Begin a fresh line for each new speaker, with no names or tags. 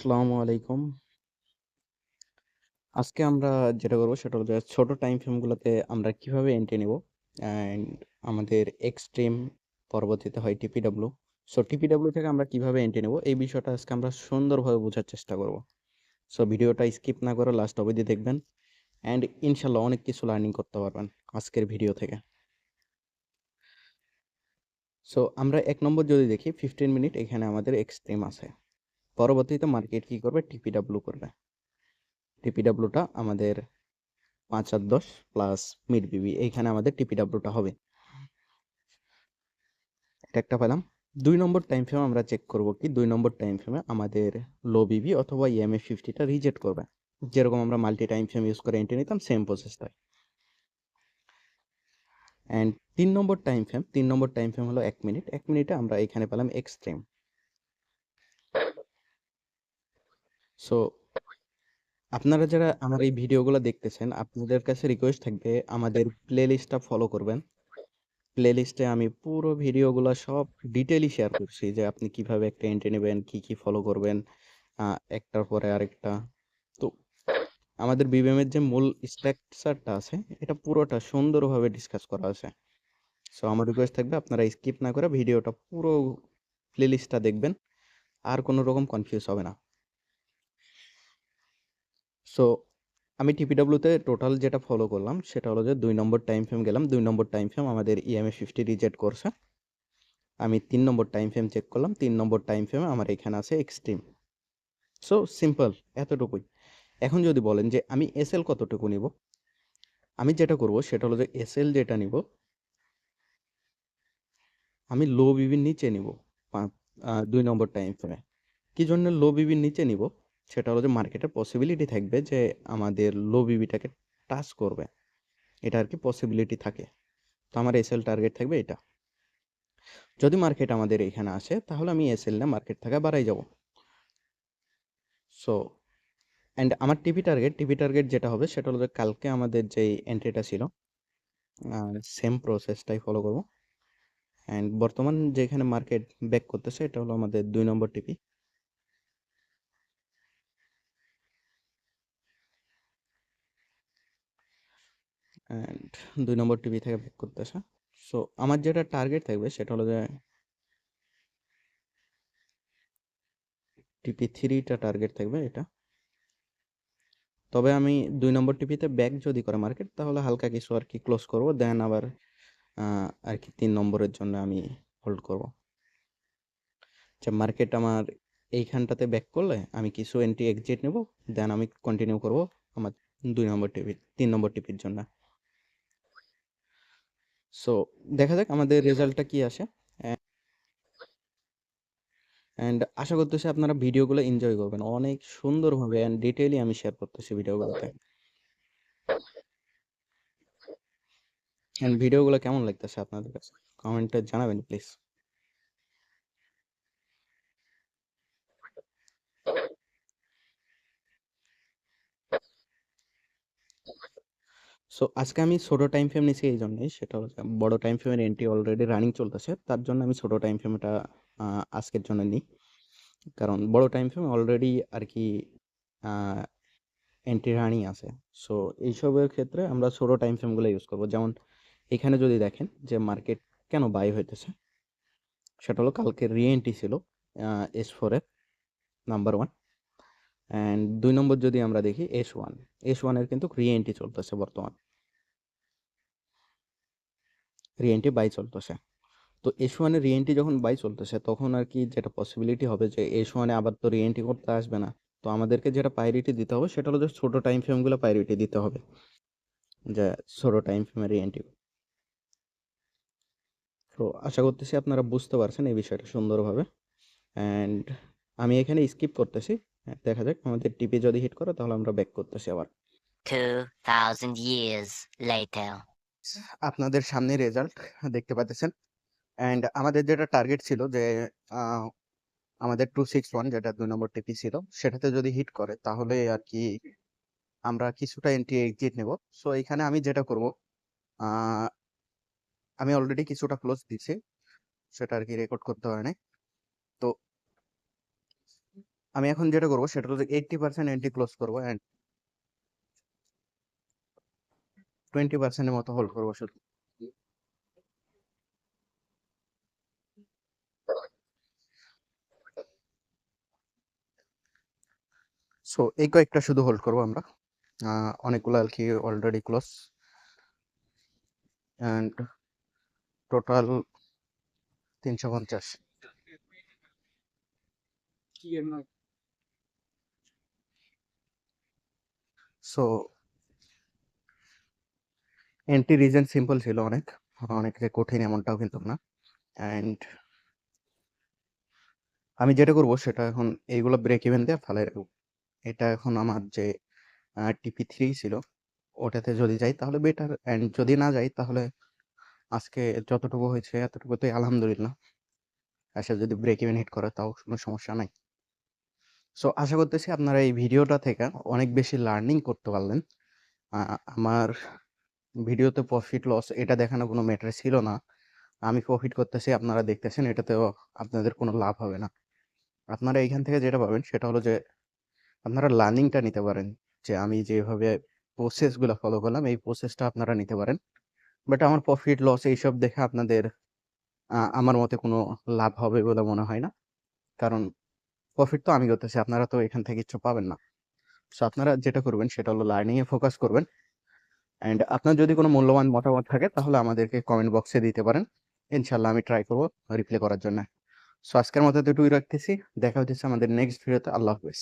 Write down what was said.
আসসালামু আলাইকুম। আজকে আমরা যেটা করব সেটা হলো ছোট টাইম ফ্রেম গুলোতে আমরা কীভাবে এন্ট্রি নিব অ্যান্ড আমাদের এক্সট্রিম পরবর্তীতে হয় টিপিডব্লিউ। সো টিপিডব্লিউ থেকে আমরা কীভাবে এন্ট্রি নিব এই বিষয়টা আজকে আমরা সুন্দরভাবে বোঝার চেষ্টা করব। সো ভিডিওটা স্কিপ না করে লাস্ট অবধি দেখবেন অ্যান্ড ইনশাল্লাহ অনেক কিছু লার্নিং করতে পারবেন আজকের ভিডিও থেকে। সো আমরা এক নম্বর যদি দেখি 15 মিনিট এখানে আমাদের এক্সট্রিম আছে। পরবর্তীতে মার্কেট কি করবে টিপিডব্লিউ করবে। টিপিডব্লিউটা আমাদের পাঁচ আর ১০ প্লাস মিড বিবি এইখানে আমাদের টিপিডব্লিউটা হবে। এটা একটা পেলাম। দুই নম্বর টাইম ফ্রেম আমরা চেক করব কি দুই নম্বর টাইম ফ্রেমে আমাদের লো বিবি অথবা ইএমএ ফিফটিটা রিজেক্ট করবে। যেরকম আমরা মাল্টি টাইম ফ্রেম ইউজ করে এন্ট্রি নিতাম সেম প্রসেসটাই। অ্যান্ড তিন নম্বর টাইম ফ্রেম তিন নম্বর টাইম ফ্রেম হলো এক মিনিট। এক মিনিটে আমরা এখানে পেলাম এক্সট্রিম। সো আপনারা যারা আমার এই ভিডিওগুলো দেখতেছেন আপনাদের কাছে রিকোয়েস্ট থাকবে আমাদের প্লেলিস্টটা ফলো করবেন। প্লেলিস্টে আমি পুরো ভিডিওগুলো সব ডিটেইলি শেয়ার করছি যে আপনি কীভাবে একটা এন্ট্রি নেবেন, কি, কি ফলো করবেন একটার পরে আরেকটা। তো আমাদের বিবিএম এর যে মূল স্ট্রাকচারটা আছে এটা পুরোটা সুন্দরভাবে ডিসকাস করা আছে। সো আমার রিকোয়েস্ট থাকবে আপনারা স্কিপ না করে ভিডিওটা পুরো প্লেলিস্টটা দেখবেন। আর কোনো রকম কনফিউজ হবে না। সো আমি টিপিডব্লিউতে টোটাল যেটা ফলো করলাম, সেটা হলো যে দুই নম্বর টাইম ফ্রেম গেলাম। দুই নম্বর টাইম ফ্রেম আমাদের ইএমএ 50 রিজেক্ট করছে। আমি তিন নম্বর টাইম ফ্রেম চেক করলাম। তিন নম্বর টাইম ফ্রেমে আমার এখানে আছে এক্সট্রিম। সো সিম্পল এতটুকুই। এখন যদি বলেন যে আমি এসএল কতটুকু নিব? আমি যেটা করব, সেটা হলো যে এসএল যেটা নিব, আমি লো বিবির নিচে নিব। দুই নম্বর টাইম ফ্রেমে। কি জন্য লো বিবির নিচে নিব? সেটা হলো যে মার্কেটের পসিবিলিটি থাকবে যে আমাদের লো বিবিটাকে টাচ করবে। এটা আর কি পসিবিলিটি থাকে। তো আমার এসএল টার্গেট থাকবে এটা। যদি মার্কেট আমাদের এখানে আসে, তাহলে আমি এসএল নিয়ে মার্কেট থেকে বাড়ায় যাব। সো অ্যান্ড আমার টিভি টার্গেট টিভি টার্গেট যেটা হবে, সেটা হলো যে কালকে আমাদের যেই এন্ট্রিটা ছিল সেম প্রসেসটাই ফলো করব। অ্যান্ড বর্তমান যেখানে মার্কেট ব্যাক করতেছে, এটা হলো আমাদের দুই নম্বর টিপি। অ্যান্ড দুই নম্বর টিভি থেকে ব্যাক করতে করতেছে। সো আমার যেটা টার্গেট থাকবে সেটা হলো যে টিপি থ্রিটা টার্গেট থাকবে এটা। তবে আমি দুই নম্বর টিপিতে ব্যাক যদি করে মার্কেট তাহলে হালকা কিছু আর কি ক্লোজ করব। দেন আবার আর কি তিন নম্বরের জন্য আমি হোল্ড করব। যে মার্কেট আমার এইখানটাতে ব্যাক করলে আমি কিছু এন্ট্রি এক্সিট নেব। দেন আমি কন্টিনিউ করব আমার দুই নম্বর টিপি তিন নম্বর টিপির জন্য। সো দেখা যাক আমাদের রেজাল্টটা কি আসে। অ্যা অ্যান্ড আশা করতেছি আপনারা ভিডিওগুলো এনজয় করবেন। অনেক সুন্দরভাবে অ্যান্ড ডিটেইলি আমি শেয়ার করতেছি ভিডিওগুলোতে। অ্যান্ড ভিডিওগুলো কেমন লাগতেছে আপনাদের কাছে? কমেন্টে জানাবেন প্লিজ। সো আজকে আমি ছোট টাইম ফ্রেম নিয়েছি এই জন্যই সেটা হচ্ছে বড় টাইম ফ্রেমের এন্ট্রি অলরেডি রানিং চলতেছে। তার জন্য আমি ছোট টাইম ফ্রেমটা আজকের জন্য নিই। কারণ বড় টাইম ফ্রেমে অলরেডি আর কি এন্ট্রি রানিং আছে। সো এইসবের ক্ষেত্রে আমরা ছোট টাইম ফ্রেমগুলো ইউজ করব। যেমন, এখানে যদি দেখেন যে মার্কেট কেন বাই হইতেছে? সেটা হলো কালকে রি-এন্ট্রি ছিল এস ফোরের নাম্বার 1 অ্যান্ড দুই নম্বর যদি আমরা দেখি এস ওয়ান এস ওয়ানের কিন্তু রি-এন্ট্রি চলতেছে বর্তমান। রি-এন্ট্রি বাই চলতেছে। তো S1 এর রি-এন্ট্রি যখন বাই চলতেছে, তখন আর কি যেটা পসিবিলিটি হবে যে এস ওয়ানে আবার তো রি-এন্ট্রি করতে আসবে না। তো আমাদেরকে যেটা প্রায়োরিটি দিতে হবে, সেটা হলো যে ছোট টাইম ফ্রেমগুলো প্রায়োরিটি দিতে হবে। যে ছোট টাইম ফ্রেমের রি-এন্ট্রি। তো আশা করতেছি আপনারা বুঝতে পারছেন এই বিষয়টা সুন্দরভাবে। অ্যান্ড আমি এখানে স্কিপ করতেছি। হ্যাঁ, দেখা যাক আমাদের টিপি যদি হিট করে তাহলে আমরা ব্যাক করতেছি আবার।
2000 years later.
আপনাদের সামনে রেজাল্ট দেখতে পাচ্ছেন। অ্যান্ড আমাদের যেটা টার্গেট ছিল যে আমাদের 261 যেটা দুই নম্বর টিপি ছিল সেটাতে যদি হিট করে তাহলে আর কি আমরা কিছুটা এন্ট্রি এক্সিট নেব। সো এখানে আমি যেটা করব আমি অলরেডি কিছুটা ক্লোজ দিছি। সেটা আর কি রেকর্ড করতে হয় নাই। আমি এখন যেটা করব সেটা হলো এইটটি পার্সেন্ট এন্ট্রি ক্লোজ করব অ্যান্ড টোয়েন্টি পার্সেন্টের মতো হোল্ড করব শুধু। সো এই কয়েকটা শুধু হোল্ড করব আমরা। অনেকগুলো আর কি অলরেডি ক্লোজ অ্যান্ড টোটাল তিনশো পঞ্চাশ। সো এন্ট্রি রিজন সিম্পল ছিল অনেক। অনেক কঠিন এমনটাও কিন্তু না। অ্যান্ড আমি যেটা করব সেটা এখন এইগুলো ব্রেক ইভেন দিয়ে ফেলে রাখব। এটা এখন আমার যে টিপি থ্রি ছিল, ওটাতে যদি যাই তাহলে বেটার অ্যান্ড যদি না যাই তাহলে আজকে যতটুকু হয়েছে এতটুকুতেই আলহামদুলিল্লাহ। আশা যদি ব্রেক ইভেন হিট করে তাও কোনো সমস্যা নাই। সো আশা করতেছি আপনারা এই ভিডিওটা থেকে অনেক বেশি লার্নিং করতে পারলেন। আমার ভিডিওতে প্রফিট লস এটা দেখানো কোনো ম্যাটার ছিল না। আমি প্রফিট করতেছি, আপনারা দেখতেছেন, এটাতেও আপনাদের কোনো লাভ হবে না। আপনারা এইখান থেকে যেটা পাবেন সেটা হলো যে, আপনারা লার্নিংটা নিতে পারেন। যে আমি যেভাবে প্রসেসগুলো ফলো করলাম, এই প্রসেসটা আপনারা নিতে পারেন। বাট আমার প্রফিট লস এইসব দেখে আপনাদের আমার মতে কোনো লাভ হবে বলে মনে হয় না। কারণ প্রফিট তো আমি করতেছি, আপনারা তো এখান থেকে কিছু পাবেন না। সো আপনারা যেটা করবেন, সেটা হলো লার্নিং এ ফোকাস করবেন। অ্যান্ড আপনার যদি কোনো মূল্যবান মতামত থাকে, তাহলে আমাদেরকে কমেন্ট বক্সে দিতে পারেন। ইনশাল্লাহ আমি ট্রাই করব রিপ্লাই করার জন্য। সো আজকের মতো দুটুই রাখতেছি। দেখা হচ্ছে আমাদের নেক্সট ভিডিওতে আল্লাহ হাফেজ।